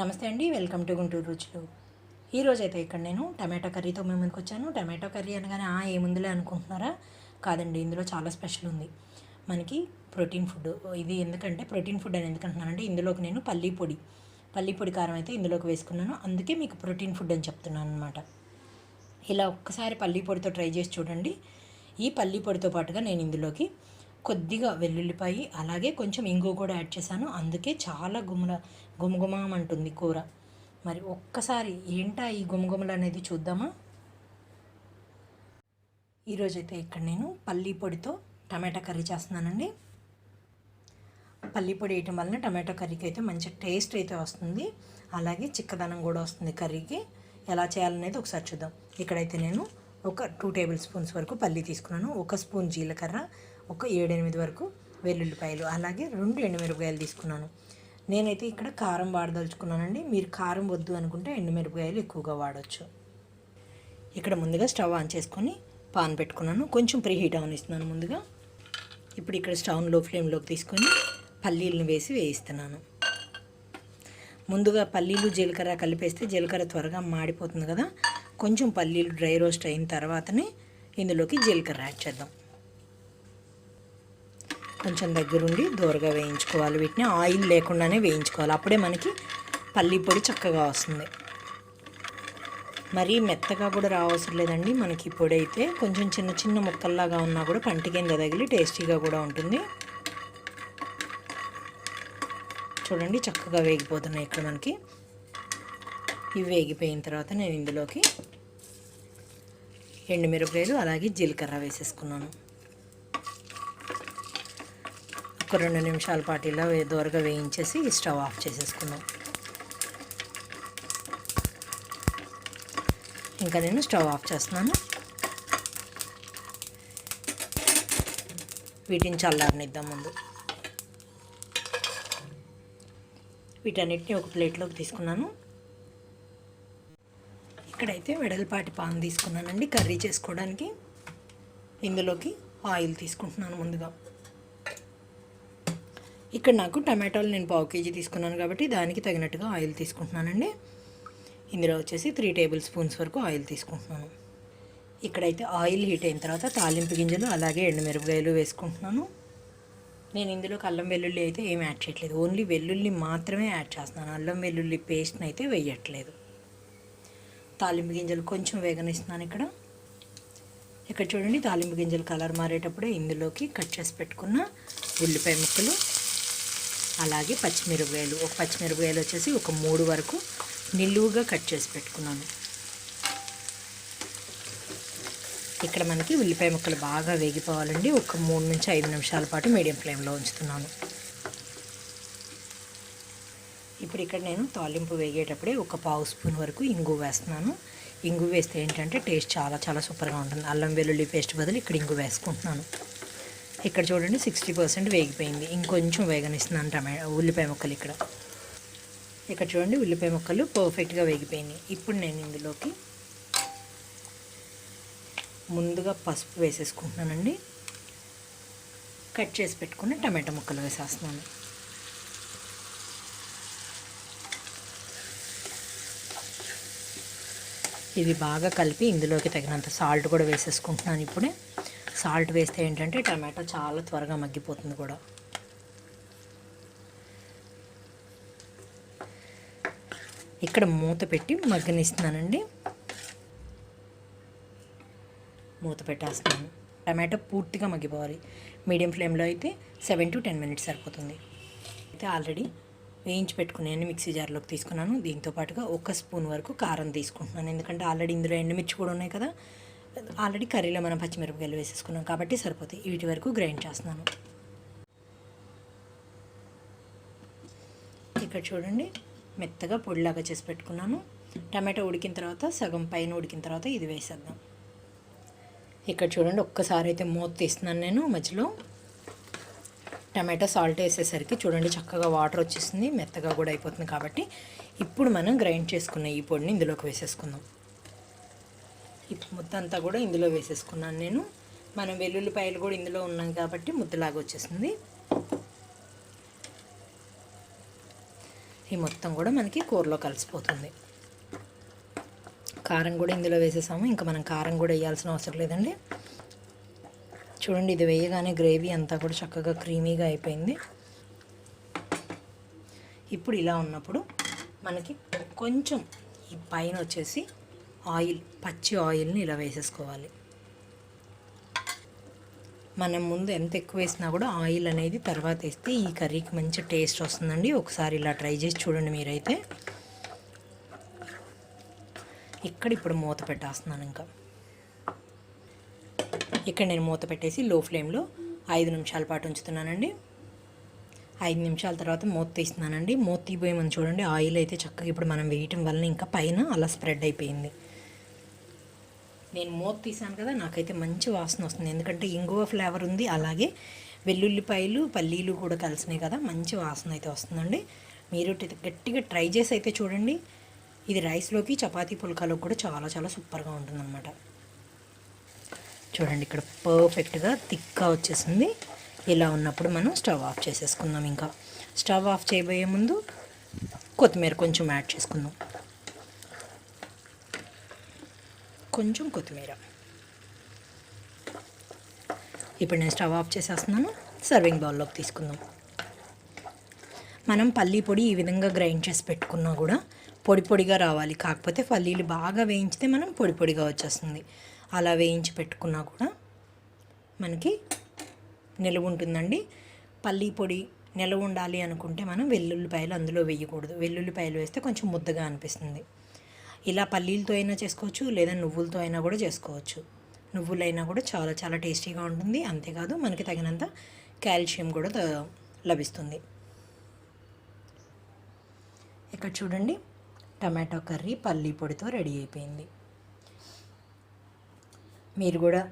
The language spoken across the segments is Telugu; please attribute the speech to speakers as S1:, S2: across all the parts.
S1: నమస్తే అండి వెల్కమ్ టు గుంటూరు రుచులు. ఈరోజు అయితే ఇక్కడ నేను టమాటో కర్రీతో మేము ముందుకు వచ్చాను. టమాటో కర్రీ అనగానే ఆ ఏముందిలే అనుకుంటున్నారా? కాదండి ఇందులో చాలా స్పెషల్ ఉంది. మనకి ప్రోటీన్ ఫుడ్ ఇది ఎందుకంటే ప్రోటీన్ ఫుడ్ అని ఎందుకంటున్నానంటే ఇందులోకి నేను పల్లీ పొడి పల్లీ పొడి కారం అయితే ఇందులోకి వేసుకున్నాను. అందుకే మీకు ప్రోటీన్ ఫుడ్ అని చెప్తున్నాను అనమాట ఇలా ఒక్కసారి పల్లీ పొడితో ట్రై చేసి చూడండి. ఈ పల్లీ పొడితో పాటుగా నేను ఇందులోకి కొద్దిగా వెల్లుల్లిపాయి అలాగే కొంచెం ఇంగు కూడా యాడ్ చేశాను. అందుకే చాలా గుమల గుమగుమమంటుంది కూర. మరి ఒక్కసారి ఏంటా ఈ గుమగుమలు అనేది చూద్దామా? ఈరోజైతే ఇక్కడ నేను పల్లీ పొడితో టమాటా కర్రీ చేస్తున్నానండి. పల్లి పొడి వేయటం వలన టమాటో కర్రీకి అయితే మంచి టేస్ట్ అయితే వస్తుంది. అలాగే చిక్కదనం కూడా వస్తుంది కర్రీకి. ఎలా చేయాలనేది ఒకసారి చూద్దాం. ఇక్కడైతే నేను ఒక టూ టేబుల్ స్పూన్స్ వరకు పల్లి తీసుకున్నాను. ఒక స్పూన్ జీలకర్ర ఒక ఏడెనిమిది వరకు వెల్లుల్లిపాయలు అలాగే రెండు ఎండుమిరపకాయలు తీసుకున్నాను. నేనైతే ఇక్కడ కారం వాడదలుచుకున్నానండి. మీరు కారం వద్దు అనుకుంటే ఎండుమిరపకాయలు ఎక్కువగా వాడచ్చు. ఇక్కడ ముందుగా స్టవ్ ఆన్ చేసుకొని పాన్ పెట్టుకున్నాను. కొంచెం ప్రీ హీట్ ఆన్ ఇస్తున్నాను ముందుగా. ఇప్పుడు ఇక్కడ స్టవ్లో ఫ్లేమ్లోకి తీసుకొని పల్లీలను వేసి వేయిస్తున్నాను. ముందుగా పల్లీలు జీలకర్ర కలిపేస్తే జీలకర్ర త్వరగా మాడిపోతుంది కదా. కొంచెం పల్లీలు డ్రై రోస్ట్ అయిన తర్వాతనే ఇందులోకి జీలకర్ర యాడ్ చేద్దాం. కొంచెం దగ్గరుండి దూరగా వేయించుకోవాలి. వీటిని ఆయిల్ లేకుండానే వేయించుకోవాలి. అప్పుడే మనకి పల్లీ పొడి చక్కగా వస్తుంది. మరీ మెత్తగా కూడా రావసరం లేదండి. మనకి పొడి అయితే కొంచెం చిన్న చిన్న ముక్కల్లాగా ఉన్నా కూడా పంటికింద తగిలి టేస్టీగా కూడా ఉంటుంది. చూడండి చక్కగా వేగిపోతున్నాయి ఇక్కడ మనకి. ఇవి వేగిపోయిన తర్వాత నేను ఇందులోకి ఎండుమిరపకాయలు అలాగే జీలకర్ర వేసేసుకున్నాను. ఒక రెండు నిమిషాల పాటు ఇలా దూరగా వేయించేసి స్టవ్ ఆఫ్ చేసేసుకున్నాం ఇంకా నేను స్టవ్ ఆఫ్ చేస్తున్నాను. వీటిని చల్లారనిద్దాం ముందు. వీటన్నిటిని ఒక ప్లేట్లోకి తీసుకున్నాను. ఇక్కడైతే వెడల్పాటి పాన్ తీసుకున్నానండి కర్రీ చేసుకోవడానికి. ఇందులోకి ఆయిల్ తీసుకుంటున్నాను ముందుగా. ఇక్కడ నాకు టమాటాలు నేను పావు కేజీ తీసుకున్నాను కాబట్టి దానికి తగినట్టుగా ఆయిల్ తీసుకుంటున్నానండి. ఇందులో వచ్చేసి త్రీ టేబుల్ స్పూన్స్ వరకు ఆయిల్ తీసుకుంటున్నాను. ఇక్కడైతే ఆయిల్ హీట్ అయిన తర్వాత తాలింపు గింజలు అలాగే ఎండుమిరపకాయలు వేసుకుంటున్నాను. నేను ఇందులో అల్లం వెల్లుల్లి అయితే ఏం యాడ్ చేయట్లేదు. ఓన్లీ వెల్లుల్లి మాత్రమే యాడ్ చేస్తున్నాను. అల్లం వెల్లుల్లి పేస్ట్ని అయితే వేయట్లేదు. తాలింపు గింజలు కొంచెం వేగనిస్తున్నాను ఇక్కడ. ఇక్కడ చూడండి తాలింపు గింజలు కలర్ మారేటప్పుడే ఇందులోకి కట్ చేసి పెట్టుకున్న ఉల్లిపాయ ముక్కలు. అలాగే పచ్చిమిరపకాయలు. ఒక పచ్చిమిరపకాయలు వచ్చేసి ఒక మూడు వరకు నిలువుగా కట్ చేసి పెట్టుకున్నాను. ఇక్కడ మనకి ఉల్లిపాయ ముక్కలు బాగా వేగిపోవాలండి. ఒక మూడు నుంచి ఐదు నిమిషాల పాటు మీడియం ఫ్లేమ్లో ఉంచుతున్నాను. ఇప్పుడు ఇక్కడ నేను తాలింపు వేగేటప్పుడే ఒక పావు స్పూన్ వరకు ఇంగు వేస్తున్నాను. ఇంగు వేస్తే ఏంటంటే టేస్ట్ చాలా చాలా సూపర్గా ఉంటుంది. అల్లం వెల్లుల్లి పేస్ట్ బదులు ఇక్కడ ఇంగు వేసుకుంటున్నాను. ఇక్కడ చూడండి సిక్స్టీ పర్సెంట్ వేగిపోయింది. ఇంకొంచెం వేగనిస్తున్నాను టమాటా ఉల్లిపాయ ముక్కలు ఇక్కడ. ఇక్కడ చూడండి ఉల్లిపాయ ముక్కలు పర్ఫెక్ట్గా వేగిపోయినాయి. ఇప్పుడు నేను ఇందులోకి ముందుగా పసుపు వేసేసుకుంటున్నానండి. కట్ చేసి పెట్టుకుని టమాటా ముక్కలు వేసేస్తున్నాను. ఇవి బాగా కలిపి ఇందులోకి తగినంత సాల్ట్ కూడా వేసేసుకుంటున్నాను ఇప్పుడే. సాల్ట్ వేస్తే ఏంటంటే టమాటా చాలా త్వరగా మగ్గిపోతుంది కూడా. ఇక్కడ మూత పెట్టి మగ్గనిస్తున్నానండి. మూత పెట్టేస్తున్నాను. టమాటా పూర్తిగా మగ్గిపోవాలి. మీడియం ఫ్లేమ్లో అయితే సెవెన్ టు టెన్ మినిట్స్ సరిపోతుంది. అయితే ఆల్రెడీ వేయించి పెట్టుకున్నాను మిక్సీ జార్లోకి తీసుకున్నాను. దీంతో పాటుగా ఒక స్పూన్ వరకు కారం తీసుకుంటున్నాను. ఎందుకంటే ఆల్రెడీ ఇందులో ఎండుమిర్చి కూడా ఉన్నాయి కదా. ఆల్రెడీ కర్రీలో మనం పచ్చిమిరపకాయలు వేసేసుకున్నాం కాబట్టి సరిపోతాయి. వీటి వరకు గ్రైండ్ చేస్తున్నాను. ఇక్కడ చూడండి మెత్తగా పొడిలాగా చేసి పెట్టుకున్నాను. టమాటో ఉడికిన తర్వాత సగం పైన ఉడికిన తర్వాత ఇది వేసేద్దాం. ఇక్కడ చూడండి ఒక్కసారి అయితే మూత తీస్తున్నాను నేను మధ్యలో. టమాటా సాల్ట్ వేసేసరికి చూడండి చక్కగా వాటర్ వచ్చేసింది మెత్తగా కూడా అయిపోతుంది కాబట్టి. ఇప్పుడు మనం గ్రైండ్ చేసుకున్న ఈ పొడిని ఇందులోకి వేసేసుకుందాం. ఇప్పుడు అంతా కూడా ఇందులో వేసేసుకున్నాను నేను. మనం వెల్లుల్లిపాయలు కూడా ఇందులో ఉన్నాం కాబట్టి ముద్దలాగా వచ్చేసింది ఈ మొత్తం కూడా మనకి కూరలో కలిసిపోతుంది. కారం కూడా ఇందులో వేసేసాము. ఇంకా మనం కారం కూడా వేయాల్సిన అవసరం లేదండి. చూడండి ఇది వేయగానే గ్రేవీ అంతా కూడా చక్కగా క్రీమీగా అయిపోయింది. ఇప్పుడు ఇలా ఉన్నప్పుడు మనకి కొంచెం ఈ పైన వచ్చేసి ఆయిల్ పచ్చి ఆయిల్ని ఇలా వేసేసుకోవాలి. మనం ముందు ఎంత ఎక్కువ వేసినా కూడా ఆయిల్ అనేది తర్వాత వేస్తే ఈ కర్రీకి మంచి టేస్ట్ వస్తుందండి. ఒకసారి ఇలా ట్రై చేసి చూడండి మీరైతే. ఇక్కడ ఇప్పుడు మూత పెట్టేస్తున్నాను ఇంకా. ఇక్కడ నేను మూత పెట్టేసి లో ఫ్లేమ్లో ఐదు నిమిషాల పాటు ఉంచుతున్నానండి. ఐదు నిమిషాల తర్వాత మూత తీస్తున్నానండి. మూత తీపోయేమని చూడండి ఆయిల్ అయితే చక్కగా ఇప్పుడు మనం వేయటం వల్ల ఇంకా పైన అలా స్ప్రెడ్ అయిపోయింది. నేను మూత తీసాను కదా నాకైతే మంచి వాసన వస్తుంది. ఎందుకంటే ఇంగువ ఫ్లేవర్ ఉంది అలాగే వెల్లుల్లిపాయలు పల్లీలు కూడా కలిసినాయి కదా మంచి వాసన అయితే వస్తుందండి. మీరు గట్టిగా ట్రై చేసి అయితే చూడండి. ఇది రైస్లోకి చపాతీ పుల్కాలో కూడా చాలా చాలా సూపర్గా ఉంటుందన్నమాట. చూడండి ఇక్కడ పర్ఫెక్ట్గా థిక్గా వచ్చేసింది. ఇలా ఉన్నప్పుడు మనం స్టవ్ ఆఫ్ చేసేసుకుందాం ఇంకా. స్టవ్ ఆఫ్ చేయబోయే ముందు కొత్తిమీర కొంచెం యాడ్ చేసుకుందాం. కొంచెం కొత్తిమీర. ఇప్పుడు నేను స్టవ్ ఆఫ్ చేసేస్తున్నాను. సర్వింగ్ బౌల్లోకి తీసుకుందాం. మనం పల్లీ పొడి ఈ విధంగా గ్రైండ్ చేసి పెట్టుకున్నా కూడా పొడి పొడిగా రావాలి. కాకపోతే పల్లీలు బాగా వేయించితే మనం పొడి పొడిగా వచ్చేస్తుంది. అలా వేయించి పెట్టుకున్నా కూడా మనకి నిలువ ఉంటుందండి. పల్లీ పొడి నిలవ ఉండాలి అనుకుంటే మనం వెల్లుల్లిపాయలు అందులో వేయకూడదు. వెల్లుల్లిపాయలు వేస్తే కొంచెం ముద్దగా అనిపిస్తుంది. ఇలా పల్లీలతో అయినా చేసుకోవచ్చు లేదా నువ్వులతో అయినా కూడా చేసుకోవచ్చు. నువ్వులైనా కూడా చాలా చాలా టేస్టీగా ఉంటుంది. అంతేకాదు మనకి తగినంత కాల్షియం కూడా లభిస్తుంది. ఇక్కడ చూడండి టమాటో కర్రీ పల్లీ పొడితో రెడీ అయిపోయింది. మీరు కూడా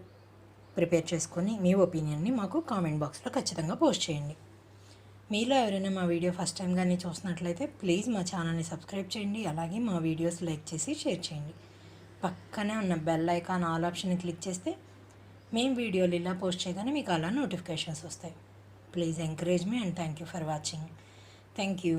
S1: ప్రిపేర్ చేసుకొని మీ ఒపీనియన్ని మాకు కామెంట్ బాక్స్లో ఖచ్చితంగా పోస్ట్ చేయండి. మీలో ఎవరైనా మా వీడియో ఫస్ట్ టైం కానీ చూసినట్లయితే ప్లీజ్ మా ఛానల్ని సబ్స్క్రైబ్ చేయండి అలాగే మా వీడియోస్ లైక్ చేసి షేర్ చేయండి. పక్కనే ఉన్న బెల్ ఐకాన్ ఆల్ ఆప్షన్ని క్లిక్ చేస్తే మేము వీడియోలు ఇలా పోస్ట్ చేయగానే మీకు అలా నోటిఫికేషన్స్ వస్తాయి. Please encourage me and thank you for watching. Thank you.